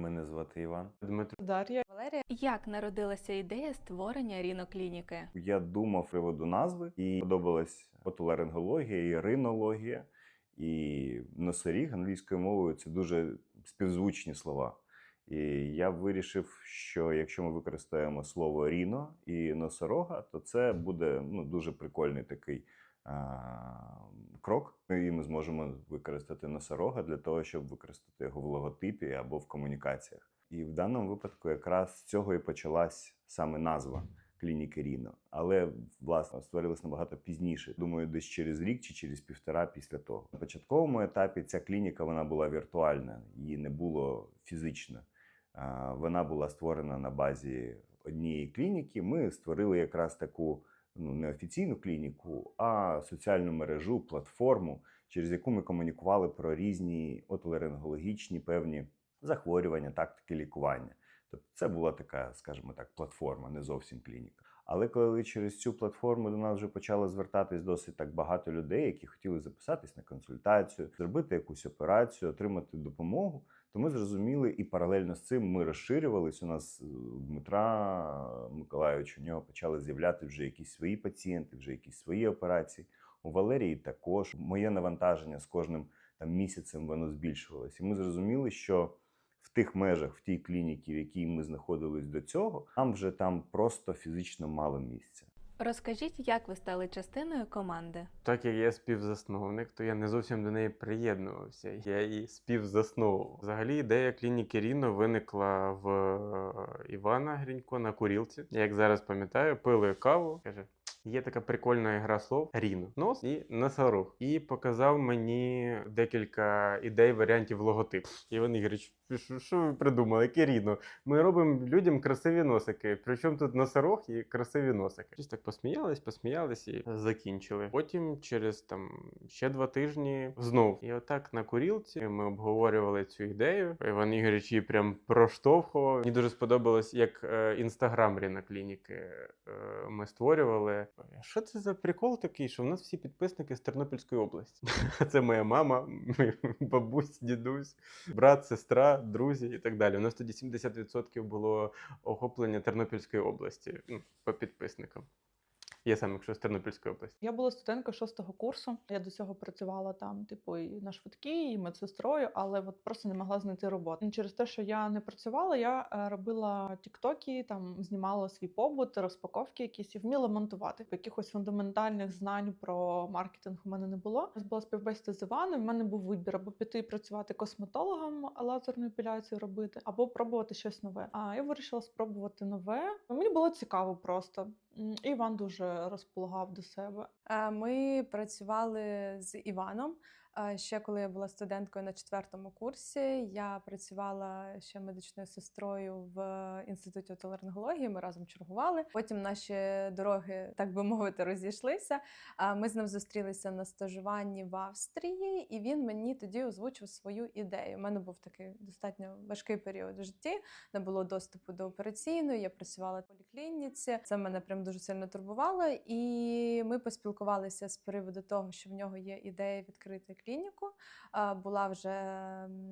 Мене звати Іван. Дмитро Дар'я. Валерія, як народилася ідея створення ріноклініки? Я думав приводу назви, і подобалась отоларингологія і ринологія, і носоріг англійською мовою це дуже співзвучні слова. І я вирішив, що якщо ми використаємо слово ріно і носорога, то це буде ну, дуже прикольний такий крок. І ми зможемо використати носорога для того, щоб використати його в логотипі або в комунікаціях. І в даному випадку якраз з цього і почалась саме назва клініки Ріно. Але власне створилась набагато пізніше. Думаю, десь через рік чи через півтора після того. На початковому етапі ця клініка вона була віртуальна, її не було фізично. Вона була створена на базі однієї клініки. Ми створили якраз таку ну не офіційну клініку, а соціальну мережу, платформу, через яку ми комунікували про різні отоларингологічні певні захворювання, тактики лікування. Тобто це була така, скажімо так, платформа, не зовсім клініка. Але коли через цю платформу до нас вже почало звертатись досить так багато людей, які хотіли записатись на консультацію, зробити якусь операцію, отримати допомогу, то ми зрозуміли, і паралельно з цим ми розширювались. У нас е, Дмитра Миколайовича у нього почали з'являти вже якісь свої пацієнти, вже якісь свої операції. У Валерії також моє навантаження з кожним там місяцем воно збільшувалося. І ми зрозуміли, що в тих межах, в тій клініці, в якій ми знаходились до цього, нам вже там просто фізично мало місця. Розкажіть, як ви стали частиною команди? Так як я співзасновник, то я не зовсім до неї приєднувався. Я її співзасновував. Взагалі, ідея клініки Ріно виникла в е, Івана Грінько на курілці. Я, Як зараз пам'ятаю, пили каву. каже. Є така прикольна гра слов Ріно, нос і носорог. І показав мені декілька ідей варіантів логотипу. І вони що, ви придумали? Яке Ріно? Ми робимо людям красиві носики. Причому тут носорог і красиві носики. Щось так посміялись, посміялись і закінчили. Потім через там ще два тижні знов. І отак на курілці ми обговорювали цю ідею. Іван Ігоріч її прям проштовхував. Мені дуже сподобалось, як е, інстаграм Ріна клініки е, ми створювали. Що це за прикол такий, що в нас всі підписники з Тернопільської області? Це моя мама, бабусь, дідусь, брат, сестра, друзі і так далі. У нас тоді 70% було охоплення Тернопільської області ну, по підписникам. Я сам, якщо з Тернопільської області. Я була студенткою шостого курсу. Я до цього працювала там, типу, і на швидкій, і медсестрою, але от просто не могла знайти роботу. Через те, що я не працювала, я е, робила тіктоки, там знімала свій побут, розпаковки якісь і вміла монтувати. Якихось фундаментальних знань про маркетинг у мене не було. Нас була співбесіда з Іваном. У мене був вибір або піти працювати косметологом, лазерну епіляцію робити, або пробувати щось нове. А я вирішила спробувати нове. Мені було цікаво просто. І Іван дуже розполагав до себе. Е, Ми працювали з Іваном. Е, Ще коли я була студенткою на четвертому курсі, я працювала ще медичною сестрою в інституті отоларингології. Ми разом чергували. Потім наші дороги, так би мовити, розійшлися. Ми з ним зустрілися на стажуванні в Австрії, і він мені тоді озвучив свою ідею. У мене був такий достатньо важкий період в житті, не було доступу до операційної. Я працювала в поліклініці. Це мене прям дуже сильно турбувало. І ми поспілкувалися з приводу того, що в нього є ідея відкрити клініку. Була вже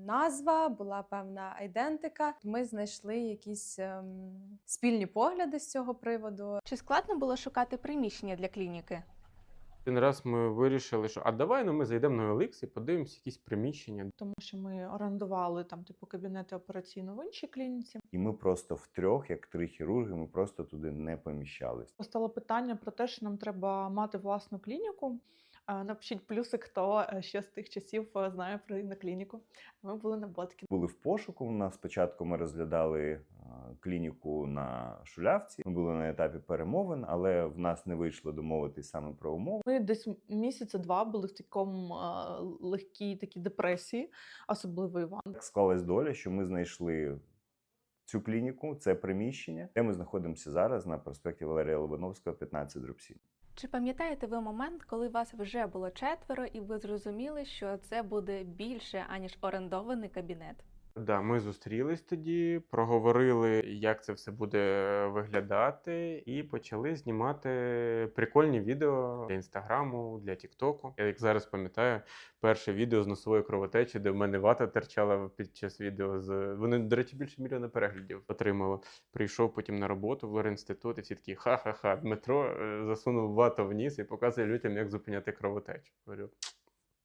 назва, була певна айдентика. Ми знайшли якісь ем, спільні погляди з цього приводу. Чи складно було шукати приміщення для клініки? Один раз ми вирішили, що а давай ну, ми зайдемо на OLX і подивимося якісь приміщення. тому що ми орендували там типу кабінети операційно в іншій клініці. І ми просто втрьох, як три хірурги, ми просто туди не поміщались. Постало питання про те, що нам треба мати власну клініку. Напишіть плюси, хто е, ще з тих часів е, знає про клініку. Ми були на ботки. Були в пошуку. У нас спочатку ми розглядали е, клініку на шулявці. Ми були на етапі перемовин, але в нас не вийшло домовитись саме про умови. Ми десь місяця два були в такому легкій такій депресії, особливо Іван. Так склалась доля, що ми знайшли цю клініку, це приміщення, де ми знаходимося зараз на проспекті Валерія Лобановського, 15 дроб 7. Чи пам'ятаєте ви момент, коли вас вже було четверо, і ви зрозуміли, що це буде більше аніж орендований кабінет? Да, ми зустрілись тоді, проговорили, як це все буде виглядати, і почали знімати прикольні відео для інстаграму, для Тіктоку. Я як зараз пам'ятаю, перше відео з носової кровотечі, де в мене вата терчала під час відео. З вони, до речі, більше мільйона переглядів отримало. Прийшов потім на роботу в лорінститут, і всі такі ха-ха-ха. Дмитро е, засунув вату в ніс і показує людям, як зупиняти кровотечу. Говорю,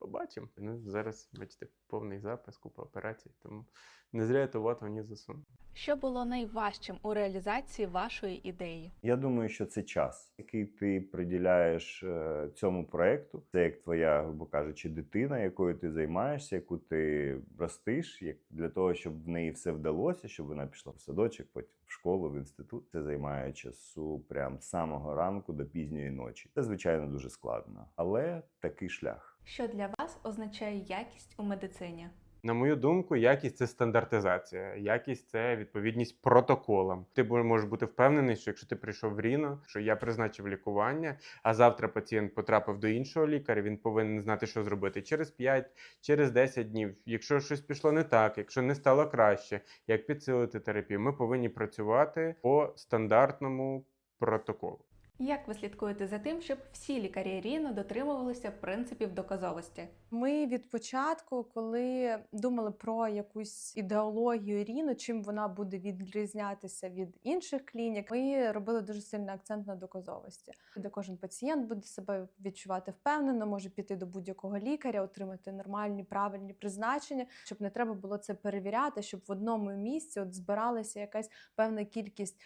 побачимо. Ну, зараз, бачите, повний запис, купа операцій, тому не зря я в ніс засунув. Що було найважчим у реалізації вашої ідеї? Я думаю, що це час, який ти приділяєш е, цьому проекту. Це як твоя, грубо кажучи, дитина, якою ти займаєшся, яку ти ростиш, як для того, щоб в неї все вдалося, щоб вона пішла в садочок, потім в школу, в інститут. Це займає часу прям з самого ранку до пізньої ночі. Це звичайно дуже складно, але такий шлях. Що для вас означає якість у медицині? На мою думку, якість це стандартизація, якість це відповідність протоколам. Ти можеш бути впевнений, що якщо ти прийшов в Ріно, що я призначив лікування, а завтра пацієнт потрапив до іншого лікаря, він повинен знати, що зробити через 5, через 10 днів. Якщо щось пішло не так, якщо не стало краще, як підсилити терапію, ми повинні працювати по стандартному протоколу. Як ви слідкуєте за тим, щоб всі лікарі Ріно дотримувалися принципів доказовості? Ми від початку, коли думали про якусь ідеологію Ріно, чим вона буде відрізнятися від інших клінік, ми робили дуже сильний акцент на доказовості, де кожен пацієнт буде себе відчувати впевнено, може піти до будь-якого лікаря, отримати нормальні правильні призначення, щоб не треба було це перевіряти, щоб в одному місці от збиралася якась певна кількість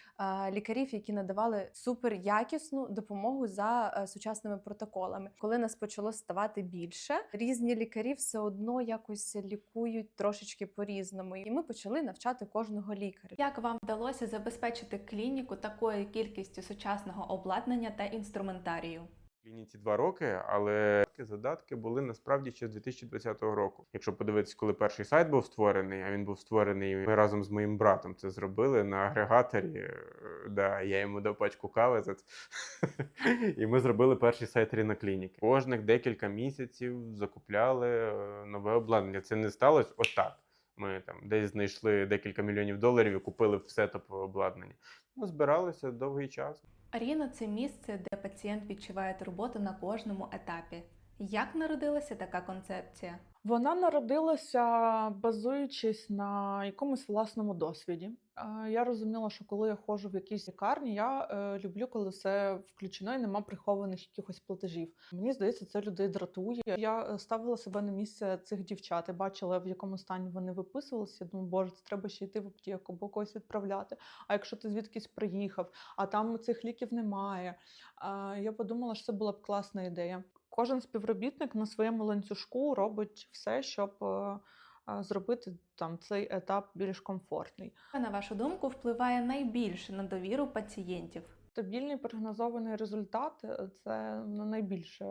лікарів, які надавали супер якісну допомогу за е, сучасними протоколами. Коли нас почало ставати більше, різні лікарі все одно якось лікують трошечки по-різному. І ми почали навчати кожного лікаря. Як вам вдалося забезпечити клініку такою кількістю сучасного обладнання та інструментарію? Клініці два роки, але задатки були насправді ще з 2020 року. Якщо подивитись, коли перший сайт був створений, а він був створений ми разом з моїм братом це зробили на агрегаторі. е, Да, я йому дав пачку кави за це. І ми зробили перший сайт Ріноклініки. Кожних декілька місяців закупляли е, нове обладнання. Це не сталося отак. Ми там десь знайшли декілька мільйонів доларів і купили все топове обладнання. Ми збиралися довгий час. Ріно це місце, де пацієнт відчуває турботу на кожному етапі. Як народилася така концепція? Вона народилася, базуючись на якомусь власному досвіді. Я розуміла, що коли я ходжу в якійсь лікарні, я е, люблю, коли все включено і нема прихованих якихось платежів. Мені здається, це людей дратує. Я е, ставила себе на місце цих дівчат і бачила, в якому стані вони виписувалися. Я думаю, боже, це треба ще йти в аптеку, або когось відправляти. А якщо ти звідкись приїхав, а там цих ліків немає. Я подумала, що це була б класна ідея. Кожен співробітник на своєму ланцюжку робить все, щоб е, зробити там цей етап більш комфортний. На вашу думку, впливає найбільше на довіру пацієнтів? Стабільний прогнозований результат е, це ну, найбільше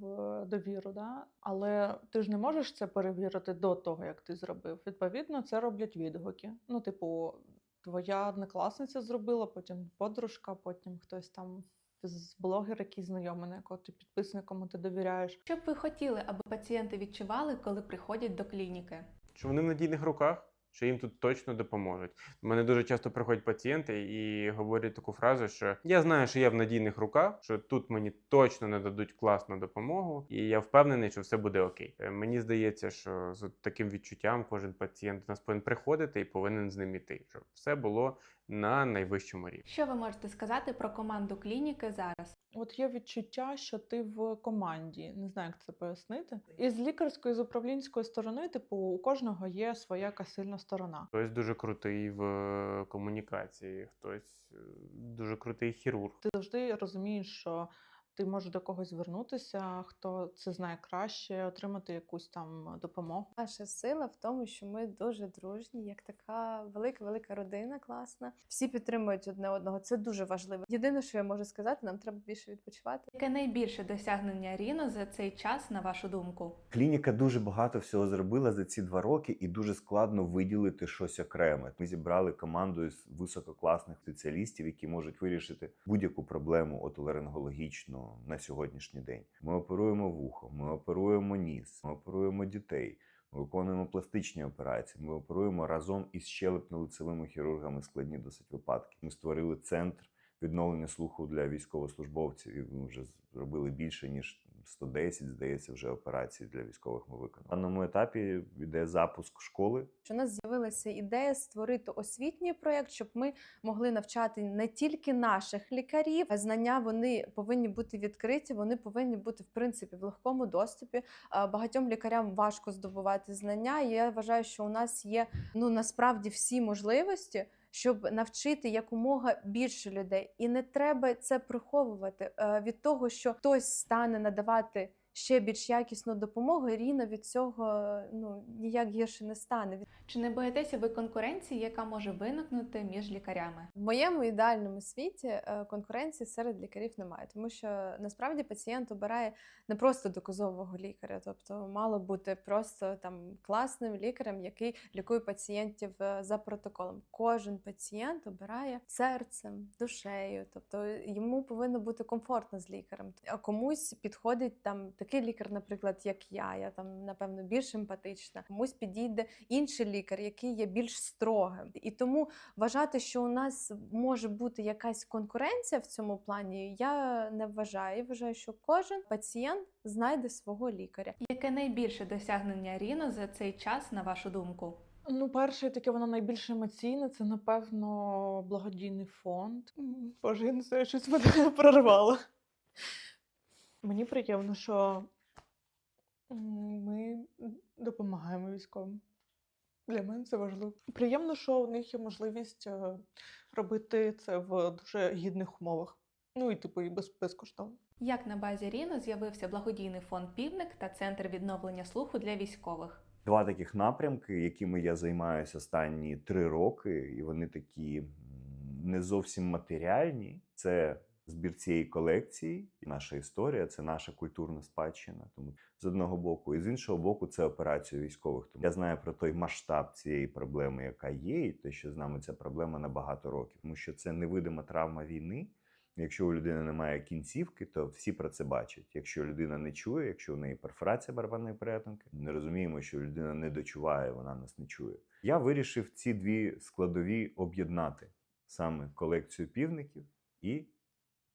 в довіру, да? але ти ж не можеш це перевірити до того, як ти зробив. Відповідно, це роблять відгуки. Ну, типу, твоя однокласниця зробила, потім подружка, потім хтось там з блогер, який знайомий, на якого ти підписник, кому ти довіряєш. Що б ви хотіли, аби пацієнти відчували, коли приходять до клініки? Що вони в надійних руках, що їм тут точно допоможуть. У мене дуже часто приходять пацієнти і говорять таку фразу, що я знаю, що я в надійних руках, що тут мені точно нададуть класну допомогу, і я впевнений, що все буде окей. Е, Мені здається, що з таким відчуттям кожен пацієнт до нас повинен приходити і повинен з ним іти, щоб все було на найвищому рівні. Що ви можете сказати про команду клініки зараз? От є відчуття, що ти в команді, не знаю, як це пояснити. І з лікарської, з управлінської сторони, типу, у кожного є своя якась сильна сторона. Хтось дуже крутий в е, комунікації, хтось е, дуже крутий хірург. Ти завжди розумієш, що ти можеш до когось звернутися, хто це знає краще, отримати якусь там допомогу. Наша сила в тому, що ми дуже дружні, як така велика, велика родина, класна. Всі підтримують одне одного. Це дуже важливо. Єдине, що я можу сказати, нам треба більше відпочивати. Яке найбільше досягнення Ріно за цей час, на вашу думку? Клініка дуже багато всього зробила за ці два роки, і дуже складно виділити щось окреме. Ми зібрали команду з висококласних спеціалістів, які можуть вирішити будь-яку проблему отоларингологічну на сьогоднішній день. Ми оперуємо вухо, ми оперуємо ніс, ми оперуємо дітей. Ми виконуємо пластичні операції. Ми оперуємо разом із щелепно-лицевими хірургами складні досить випадки. Ми створили центр відновлення слуху для військовослужбовців. І ми вже зробили більше ніж 110, здається, вже операцій для військових. Ми виконали. На даному етапі йде запуск школи що у нас з'явилася ідея створити освітній проєкт, щоб ми могли навчати не тільки наших лікарів, а знання вони повинні бути відкриті, вони повинні бути в принципі в легкому доступі. Багатьом лікарям важко здобувати знання. І я вважаю, що у нас є ну насправді всі можливості. Щоб навчити якомога більше людей, і не треба це приховувати Е, від того, що хтось стане надавати ще більш якісну допомогу. Ріна від цього ну ніяк гірше не стане. Чи не боїтеся ви конкуренції, яка може виникнути між лікарями? В моєму ідеальному світі е, конкуренції серед лікарів немає, тому що насправді пацієнт обирає не просто доказового лікаря, тобто мало бути просто там класним лікарем, який лікує пацієнтів е, за протоколом. Кожен пацієнт обирає серцем, душею, тобто йому повинно бути комфортно з лікарем. А комусь підходить там такий лікар, наприклад, як я. Я там напевно більш емпатична, комусь підійде інший лікар, який є більш строгим. І тому вважати, що у нас може бути якась конкуренція в цьому плані, я не вважаю. Я вважаю, що кожен пацієнт знайде свого лікаря. Яке найбільше досягнення Ріно за цей час, на вашу думку? Ну, перше, таке воно найбільш емоційне, це, напевно, благодійний фонд. Боже, я не знаю, щось мене прорвало. Мені приємно, що ми допомагаємо військовим. Для мене це важливо. Приємно, що у них є можливість е, робити це в дуже гідних умовах. Ну і типу, і без, безкоштовно. Як на базі Ріно з'явився благодійний фонд Півник та центр відновлення слуху для військових? два таких напрямки, якими я займаюся останні три роки, і вони такі не зовсім матеріальні. Це збір цієї колекції, наша історія, це наша культурна спадщина. Тому з одного боку, і з іншого боку, це операція військових. Тому я знаю про той масштаб цієї проблеми, яка є, і те, що з нами ця проблема на багато років, тому що це невидима травма війни. Якщо у людини немає кінцівки, то всі про це бачать. Якщо людина не чує, якщо у неї перфорація барабанної перетинки, ми розуміємо, що людина не дочуває, вона нас не чує. Я вирішив ці дві складові об'єднати саме колекцію півників і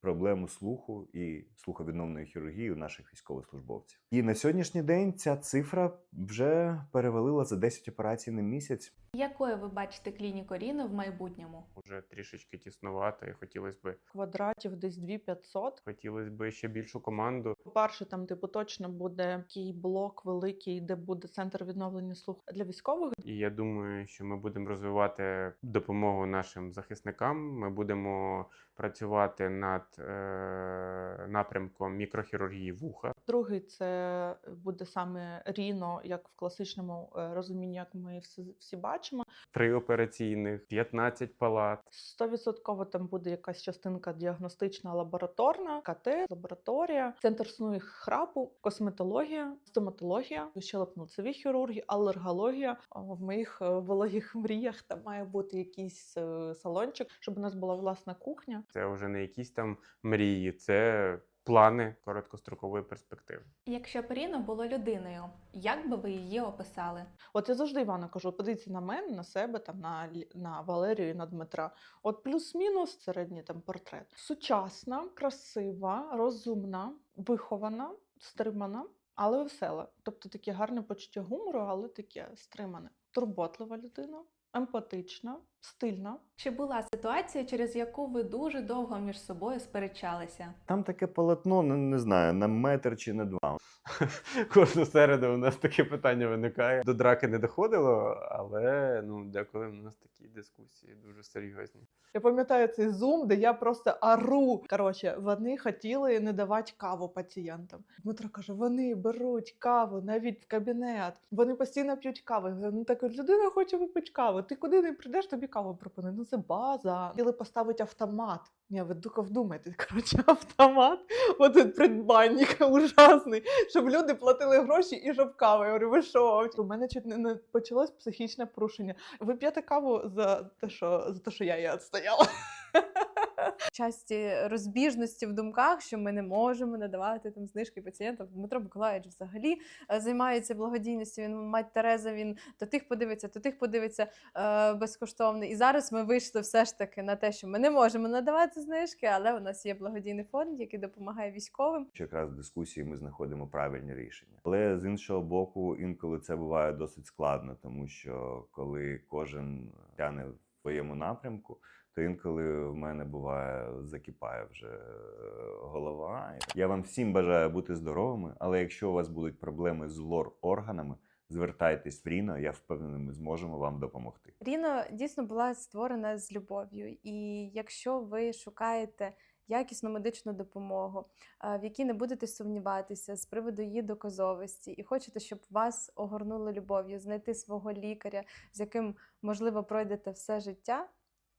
проблему слуху і слуховідновної хірургії у наших військовослужбовців. І на сьогоднішній день ця цифра вже перевалила за 10 операцій на місяць. Якою ви бачите клініку Ріно в майбутньому? Уже трішечки тіснувато, і хотілося б Квадратів десь 2500. хотілося б ще більшу команду. По-перше, там, типу, точно буде такий блок великий, де буде центр відновлення слуху для військових. І я думаю, що ми будемо розвивати допомогу нашим захисникам. Ми будемо працювати над е, напрямком мікрохірургії вуха. Другий це буде саме ріно, як в класичному е, розумінні, як ми всі, всі бачимо. Три операційних, 15 палат. Стовідсотково там буде якась частинка діагностична, лабораторна, КТ, лабораторія, центр сну і храпу, косметологія, стоматологія, щелепно-лицеві хірурги, алергологія. В моїх е, вологих мріях там має бути якийсь е, салончик, щоб у нас була власна кухня. Це вже не якісь там мрії, це плани короткострокової перспективи. Якщо б Ріно було людиною, як би ви її описали? От я завжди Івана кажу: подивіться на мене, на себе, там на, на Валерію і на Дмитра. От плюс-мінус середній там портрет. Сучасна, красива, розумна, вихована, стримана, але весела. Тобто таке гарне почуття гумору, але таке стримане. Турботлива людина, емпатична, стильна. Чи була ситуація, через яку ви дуже довго між собою сперечалися? Там таке полотно, ну не знаю, на метр чи на два. Кожну середу у нас таке питання виникає. До драки не доходило, але ну деколи у нас такі дискусії дуже серйозні. Я пам'ятаю цей зум, де я просто ару. Коротше, вони хотіли не давати каву пацієнтам. Дмитро каже: вони беруть каву навіть в кабінет. Вони постійно п'ють каву. Я говорю, Ну так людина хоче випити каву. Ти куди не прийдеш, тобі каву пропонує. Ну це база. Хотіли поставити автомат. Ні, ви дука вдумайте, коротше, автомат, от придбанник ужасний, щоб люди платили гроші і щоб кави. Я говорю, ви що? У мене чуть не почалось психічне порушення. Ви п'єте каву за те, що за те, що я її відстояла. Часті розбіжності в думках, що ми не можемо надавати там знижки пацієнтам. Дмитро Миколаївич взагалі е, займається благодійністю. Він мать Тереза, він то тих подивиться, то тих подивиться е, безкоштовно. І зараз ми вийшли все ж таки на те, що ми не можемо надавати знижки, але у нас є благодійний фонд, який допомагає військовим. що якраз в дискусії ми знаходимо правильні рішення. Але з іншого боку, інколи це буває досить складно, тому що коли кожен тяне в своєму напрямку, то інколи в мене буває закипає вже е, голова. Я вам всім бажаю бути здоровими, але якщо у вас будуть проблеми з лор органами, звертайтесь в Ріно, я впевнений, ми зможемо вам допомогти. Ріно дійсно була створена з любов'ю, і якщо ви шукаєте якісну медичну допомогу, е, в якій не будете сумніватися з приводу її доказовості, і хочете, щоб вас огорнули любов'ю, знайти свого лікаря, з яким можливо пройдете все життя,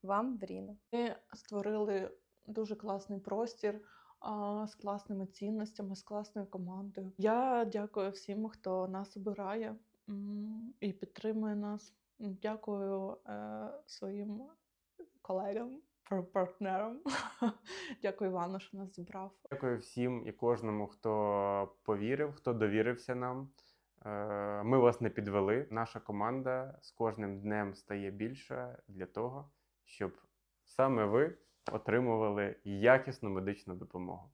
вам в Ми створили дуже класний простір а, з класними цінностями, з класною командою. Я дякую всім, хто нас обирає і підтримує нас. Дякую е, своїм колегам, партнерам. Дякую Івану, що нас зібрав. Дякую всім і кожному, хто повірив, хто довірився нам. Е, Ми вас не підвели. Наша команда з кожним днем стає більша для того, щоб саме ви отримували якісну медичну допомогу.